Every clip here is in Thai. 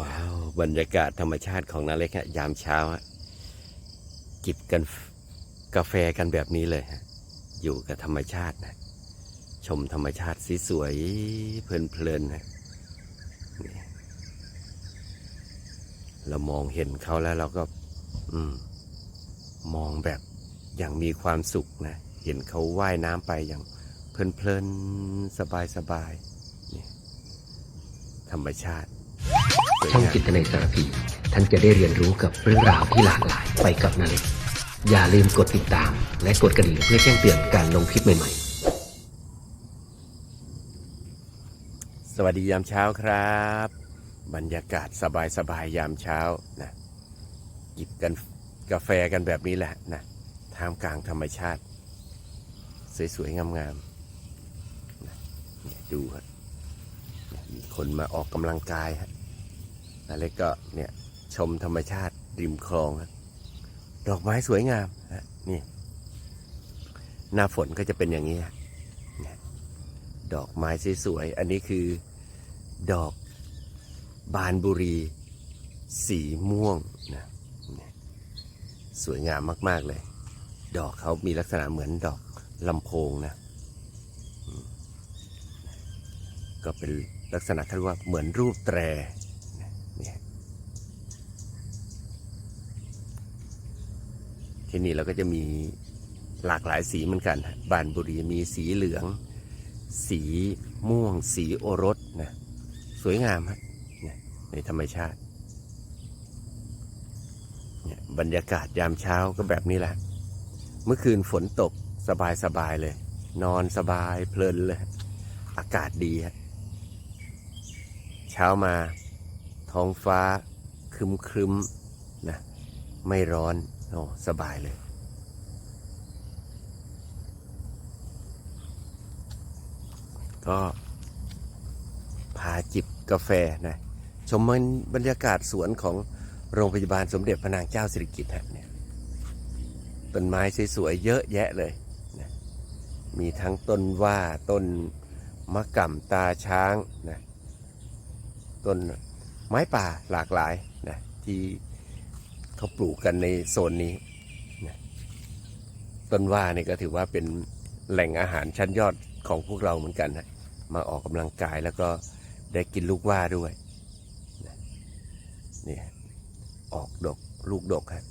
ว้าว บรรยากาศธรรมชาติของนาเล็กฮะยามเช้าฮะจิบกันกาแฟกันแบบนี้เลยฮะอยู่กับธรรมชาตินะ ชมธรรมชาติสีสวยเพลินๆนะเรามองเห็นเขาแล้วเราก็ อืม มองแบบอย่างมีความสุขนะ เห็นเขาว่ายน้ำไปอย่างเพลินๆสบายๆนี่ธรรมชาติ ช่องจิตในสารพี ท่านจะได้เรียนรู้กับเรื่องราวที่หลากหลายไปกับนาเล็ก อย่าลืมกดติดตาม และกดกระดิ่งเพื่อแจ้งเตือนการลงคลิปใหม่ๆ สวัสดียามเช้าครับ บรรยากาศสบายๆยามเช้านะหยิบกันกาแฟกันแบบนี้แหละนะท่ามกลางธรรมชาติ สวยๆ งามๆนะเนี่ยดูครับมีคนมาออกกำลังกายฮะ อะไรก็เนี่ยชมธรรมชาติริมคลองดอกไม้สวยงามฮะนี่หน้าฝนก็จะเป็นอย่างนี้ดอกไม้สวยๆอันนี้คือดอกบานบุรี สีม่วงนะสวยงามมาก ๆ เลย ดอกเขามีลักษณะเหมือนดอกลำโพงนะ ก็เป็นลักษณะที่ว่าเหมือนรูปแตรนะเนี่ย ที่นี่เราก็จะมีหลากหลายสีเหมือนกันบานบุรีมีสีเหลือง สีม่วง สีโอรสนะสวยงามฮะในธรรมชาติบรรยากาศยามเช้าก็แบบนี้แหละ เมื่อคืนฝนตกสบายสบายเลย นอนสบายเพลินเลย อากาศดีฮะเช้ามาท้องฟ้าครึมครึมนะไม่ร้อน โอ้สบายเลยก็พาจิบกาแฟนะชมบรรยากาศสวนของโรงพยาบาลสมเด็จพระนางเจ้าสิริกิติ์ฮะเนี่ยต้นไม้สวยๆเยอะแยะเลยนะมีทั้งต้นว่าต้นมะก่ำตาช้างนะต้นไม้ป่าหลากหลายนะที่ เขาปลูกกันในโซนนี้นะต้นว่านี่ก็ถือว่าเป็นแหล่งอาหารชั้นยอดของพวกเราเหมือนกันนะมาออกกำลังกายแล้วก็ได้กินลูกว่าด้วยนะนี่ออกดกลูกดกฮะ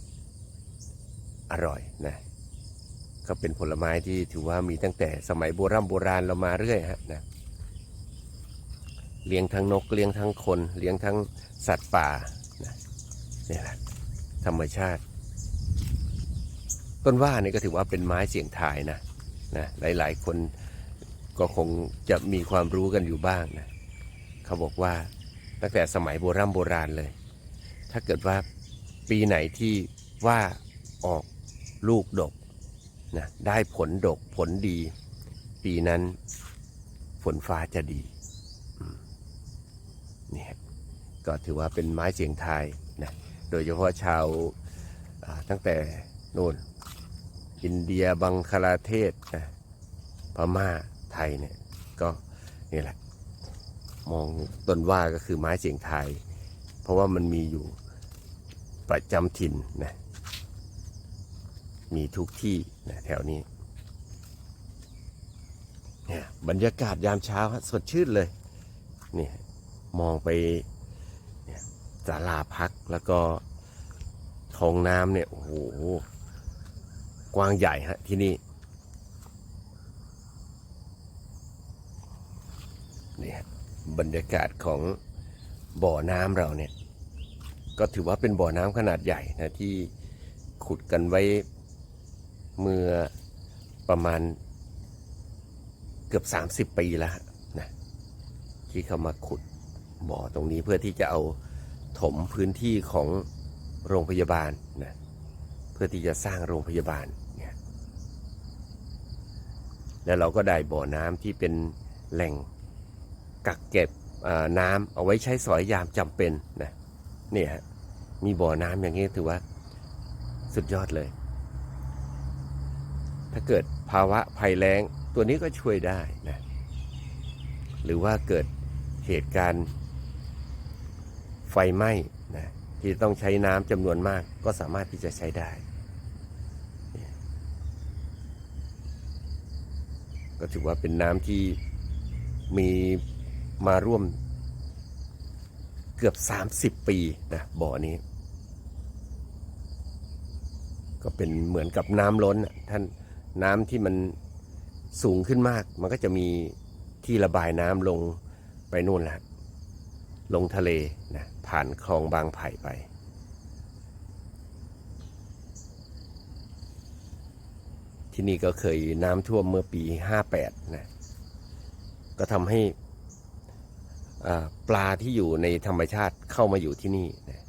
อร่อยนะก็เป็นผลไม้ที่ถือว่ามีตั้งแต่สมัยโบราณโบราณเรามาเรื่อยฮะนะเลี้ยงทั้งนกเลี้ยงทั้งคนเลี้ยงทั้งสัตว์ป่านะนี่แหละ ธรรมชาติ ต้นว่านี่ก็ถือว่าเป็นไม้เสี่ยงทายนะนะหลาย ๆ คนก็คงจะมีความรู้กันอยู่บ้างนะเขาบอกว่าตั้งแต่สมัยโบราณโบราณเลย ถ้าเกิดว่าปีไหนที่ว่าออกลูกดกนะได้ผลดกผลดี ปีนั้นฝนฟ้าจะดีนี่ก็ถือว่าเป็นไม้เสียงทายนะ ดยเฉพาะชาวตั้งแต่โน่นอินเดียบังคลาเทศนะพม่าไทยเนี่ยก็นี่แหละ มองต้นว่าก็คือไม้เสียงไทย เพราะว่ามันมีอยู่ประจำถิ่นนะมีทุกที่นะแถวนี้เนี่ยบรรยากาศยามเช้าสดชื่นเลยนี่มองไป ศาลาพักแล้วก็ท้องน้ำเนี่ย โอ้โห กว้างใหญ่ฮะที่นี่เนี่ยบรรยากาศของบ่อน้ำเราเนี่ย ก็ถือว่าเป็นบ่อน้ำขนาดใหญ่นะที่ขุดกันไว้เมื่อประมาณเกือบ 30 ปีแล้วนะที่เขามาขุดบ่อตรงนี้เพื่อที่จะเอา ถมพื้นที่ของโรงพยาบาลนะเพื่อที่จะสร้างโรงพยาบาลเนี่ยแล้วเราก็ได้บ่อน้ำที่เป็นแหล่งกักเก็บน้ำเอาไว้ใช้สอยยามจำเป็นนะนี่ฮะมีบ่อน้ำอย่างนี้ถือว่าสุดยอดเลย ถ้าเกิดภาวะภัยแล้งตัวนี้ก็ช่วยได้นะหรือว่าเกิดเหตุการณ์ ไฟไหม้นะที่ต้องใช้น้ำจำนวนมากก็สามารถที่จะใช้ได้ ก็ถือว่าเป็นน้ำที่มีมาร่วมเกือบ 30 ปีนะบ่อนี้ ก็เป็นเหมือนกับน้ำล้นท่านน้ำที่มันสูงขึ้นมาก มันก็จะมีที่ระบายน้ำลงไปนู่นแหละ ลงทะเลนะผ่านคลองบางไผ่ไป ที่นี่ก็เคยน้ำท่วมเมื่อปี 58 นะ ก็ทำให้อ่าปลาที่อยู่ในธรรมชาติเข้ามาอยู่ที่นี่นะ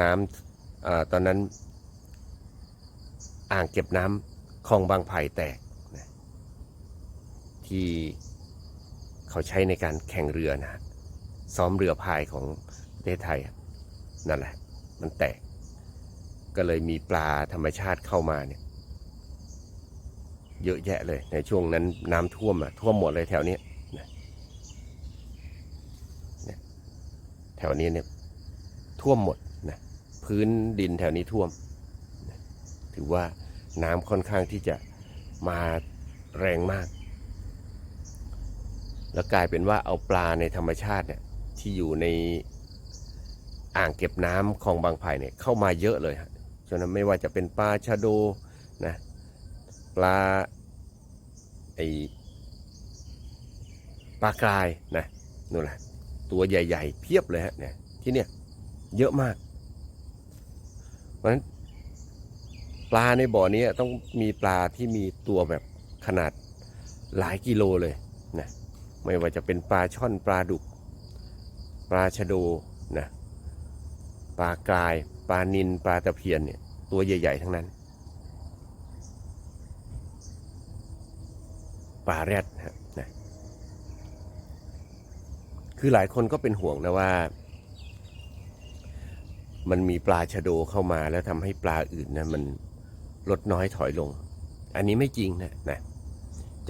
น้ำอตอนนั้นอ่างเก็บน้ำคลองบางไผ่แตกนะที่เขาใช้ในการแข่งเรือนะ ซ้อมเรือพายของประเทศไทยนั่นแหละ มันแตก ก็เลยมีปลาธรรมชาติเข้ามาเนี่ย เยอะแยะเลย ในช่วงนั้นน้ำท่วมอะท่วมหมดเลยแถวนี้แถวนี้เนี่ยท่วมหมดนะพื้นดินแถวนี้ท่วมนะถือว่าน้ำค่อนข้างที่จะมาแรงมาก แล้วกลายเป็นว่าเอาปลาในธรรมชาติเนี่ย ที่อยู่ในอ่างเก็บน้ำคลองบางไผ่เนี่ยเข้ามาเยอะเลยฮะฉะนั้นไม่ว่าจะเป็นปลาชะโดนะปลาไอปลากรายนะนู่นแหละตัวใหญ่ ๆ เพียบเลยฮะเนี่ยที่เนี่ยเยอะมาก เพราะฉะนั้นปลาในบ่อนี้ต้องมีปลาที่มีตัวแบบขนาดหลายกิโลเลยนะไม่ว่าจะเป็นปลาช่อนปลาดุก ปลาชะโดนะปลากราย ปลานินปลาตะเพียนเนี่ยตัวใหญ่ ๆ ทั้งนั้นปลาแรดนะฮะนะ คือหลายคนก็เป็นห่วงนะว่า มันมีปลาชะโดเข้ามาแล้วทำให้ปลาอื่นนะมันลดน้อยถอยลง อันนี้ไม่จริงนะนะ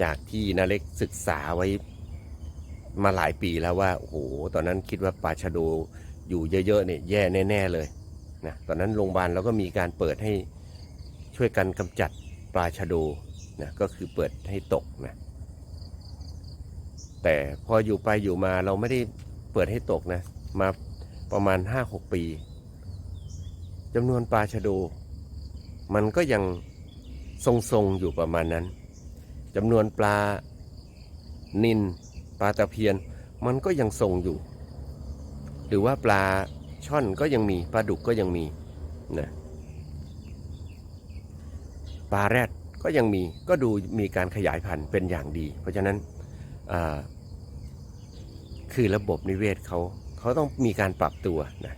จากที่นาเล็กศึกษาไว้ มาหลายปีแล้วว่าโอ้โหตอนนั้นคิดว่าปลาชะโดอยู่เยอะๆเนี่ยแย่แน่ๆเลยนะตอนนั้นโรงพยาบาลเราก็มีการเปิดให้ช่วยกันกำจัดปลาชะโดนะก็คือเปิดให้ตกนะแต่พออยู่ไปอยู่มาเราไม่ได้เปิดให้ตกนะมาประมาณห้าหกปีจำนวนปลาชะโด มันก็ยังทรงๆอยู่ประมาณนั้นจำนวนปลานิน ปลาตะเพียนมันก็ยังทรงอยู่ หรือว่าปลาช่อนก็ยังมีปลาดุกก็ยังมีนะปลาแรดก็ยังมีก็ดูมีการขยายพันธุ์เป็นอย่างดี เพราะฉะนั้นคือระบบนิเวศเขาเขาต้องมีการปรับตัวนะ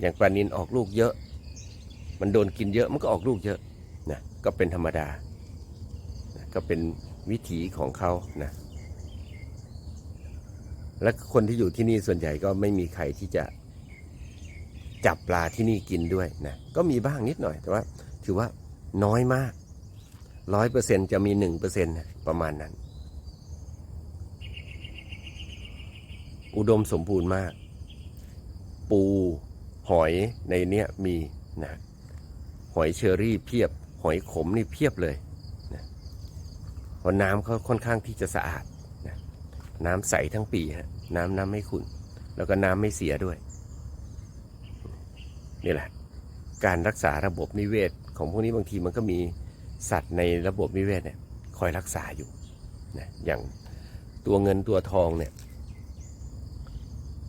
อย่างปลานินออกลูกเยอะ มันโดนกินเยอะมันก็ออกลูกเยอะนะก็เป็นธรรมดานะก็เป็นวิถีของเขานะ และคนที่อยู่ที่นี่ส่วนใหญ่ก็ไม่มีใครที่จะจับปลาที่นี่กินด้วยนะก็มีบ้างนิดหน่อย แต่ว่าถือว่าน้อยมากร้อยเปอร์เซ็นจะมีหนึ่งเปอร์เซ็นประมาณนั้น อุดมสมบูรณ์มาก ปูหอยในเนี้ยมีนะหอยเชอรี่เพียบ หอยขมนี่เพียบเลยนะเพราะน้ำเขาค่อนข้างที่จะสะอาด นะน้ำใสทั้งปีฮะน้ำน้ำไม่ขุ่นแล้วก็น้ำไม่เสียด้วย นี่แหละ การรักษาระบบนิเวศ ของพวกนี้บางทีมันก็มีสัตว์ในระบบนิเวศเนี่ยคอยรักษาอยู่นะอย่างตัวเงินตัวทองเนี่ย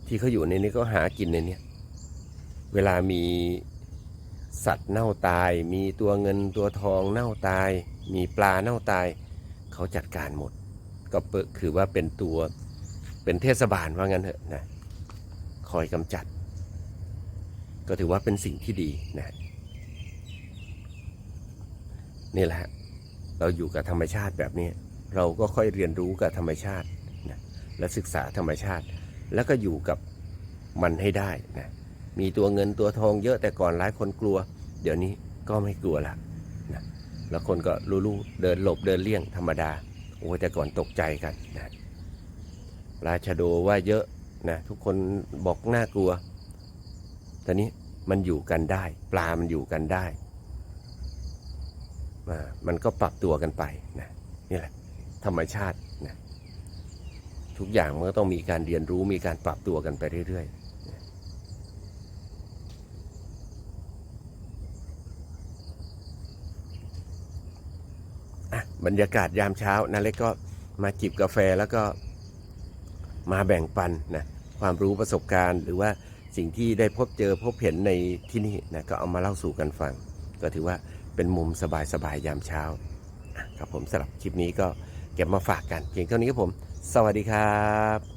ที่เขาอยู่ในนี้ก็หากินในนี้เวลามีสัตว์เน่าตาย มีตัวเงินตัวทองเน่าตาย มีปลาเน่าตาย เขาจัดการหมด ก็เปิดคือว่าเป็นตัวเป็นเทศบาลว่างั้นเถอะนะคอยกำจัด ก็ถือว่าเป็นสิ่งที่ดีนะนี่แหละเราอยู่กับธรรมชาติแบบนี้ เราก็ค่อยเรียนรู้กับธรรมชาตินะและศึกษาธรรมชาติ แล้วก็อยู่กับมันให้ได้นะมีตัวเงินตัวทองเยอะแต่ก่อนหลายคนกลัว เดี๋ยวนี้ก็ไม่กลัวละนะแล้วคนก็รู้ๆเดินหลบเดินเลี่ยงธรรมดา โอ้แต่ก่อนตกใจกันนะปลาชะโดว่าเยอะนะทุกคนบอกน่ากลัว ตอนนี้มันอยู่กันได้ ปลามันอยู่กันได้อ่ามันก็ปรับตัวกันไปนะนี่แหละธรรมชาตินะทุกอย่างมันก็ต้องมีการเรียนรู้มีการปรับตัวกันไปเรื่อยๆนะอะ บรรยากาศยามเช้านาเล็กก็มาจิบกาแฟแล้วก็มาแบ่งปันนะความรู้ประสบการณ์ หรือว่าสิ่งที่ได้พบเจอพบเห็นในที่นี่นะก็เอามาเล่าสู่กันฟัง ก็ถือว่าเป็นมุมสบายๆยามเช้าครับผมสำหรับคลิปนี้ก็เก็บมาฝากกันเพียงเท่านี้ครับผม สวัสดีครับ